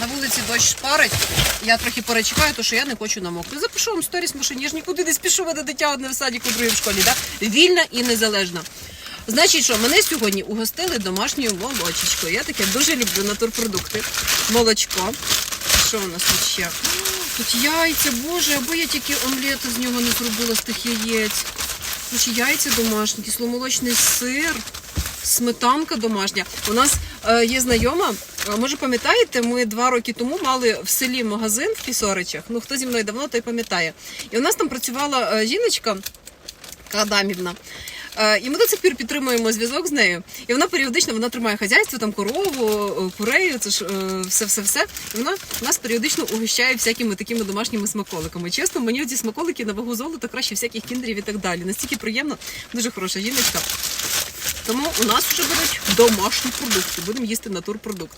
На вулиці дощ шпарить. Я трохи перечекаю, тому що я не хочу намокнути. Запишу вам сторіс машині. Я ж нікуди не спішу, мене дитя одне в садіку, друге в школі. Да? Вільна і незалежна. Значить, що мене сьогодні угостили домашньою молочечкою. Я таке дуже люблю натурпродукти. Молочко. Що у нас тут ще? Тут яйця, боже, аби я тільки омлет з нього не зробила з тих яєць. Тут яйця домашні, кисломолочний сир, сметанка домашня. У нас є знайома. е, Може, пам'ятаєте, ми два роки тому мали в селі магазин в Пісоричах. Ну, хто зі мною давно, той пам'ятає. І у нас там працювала е, жіночка Адамівна. Е, І ми до цих пір підтримуємо зв'язок з нею. І вона періодично вона тримає хазяйство, там корову, е, курею, це ж все, все, все. І вона нас періодично угощає всякими такими домашніми смаколиками. Чесно, мені ці смаколики на вагу золота краще всяких кіндерів і так далі. Настільки приємно, дуже хороша жіночка. Тому у нас вже будуть домашні продукти. Будемо їсти натурпродукт.